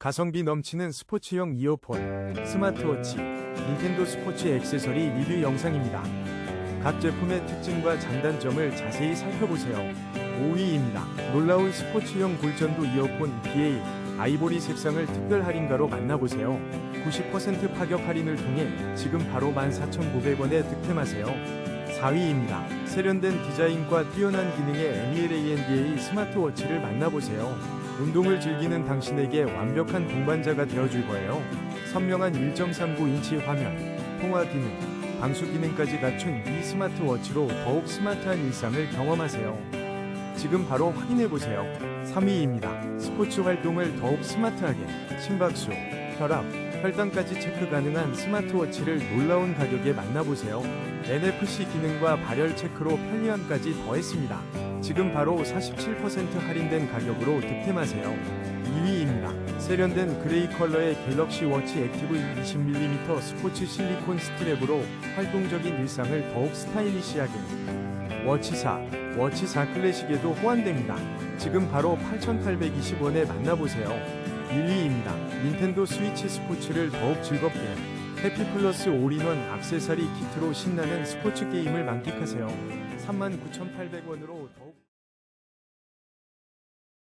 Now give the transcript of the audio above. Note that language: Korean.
가성비 넘치는 스포츠용 이어폰, 스마트워치, 닌텐도 스포츠 액세서리 리뷰 영상입니다. 각 제품의 특징과 장단점을 자세히 살펴보세요. 5위입니다. 놀라운 스포츠용 골전도 이어폰 BA 아이보리 색상을 특별 할인가로 만나보세요. 90% 파격 할인을 통해 지금 바로 14,900원에 득템하세요. 4위입니다. 세련된 디자인과 뛰어난 기능의 MELANDA 스마트워치를 만나보세요. 운동을 즐기는 당신에게 완벽한 동반자가 되어줄 거예요. 선명한 1.39인치 화면, 통화 기능, 방수 기능까지 갖춘 이 스마트워치로 더욱 스마트한 일상을 경험하세요. 지금 바로 확인해보세요. 3위입니다. 스포츠 활동을 더욱 스마트하게 심박수, 혈압, 혈당까지 체크 가능한 스마트워치를 놀라운 가격에 만나보세요. NFC 기능과 발열 체크로 편리함까지 더했습니다. 지금 바로 47% 할인된 가격으로 득템하세요. 2위입니다. 세련된 그레이 컬러의 갤럭시 워치 액티브 20mm 스포츠 실리콘 스트랩으로 활동적인 일상을 더욱 스타일리시하게 워치 4, 워치 4 클래식에도 호환됩니다. 지금 바로 8,820원에 만나보세요. 1위입니다. 닌텐도 스위치 스포츠를 더욱 즐겁게 해피 플러스 올인원 악세사리 키트로 신나는 스포츠 게임을 만끽하세요. 39,800원으로 더욱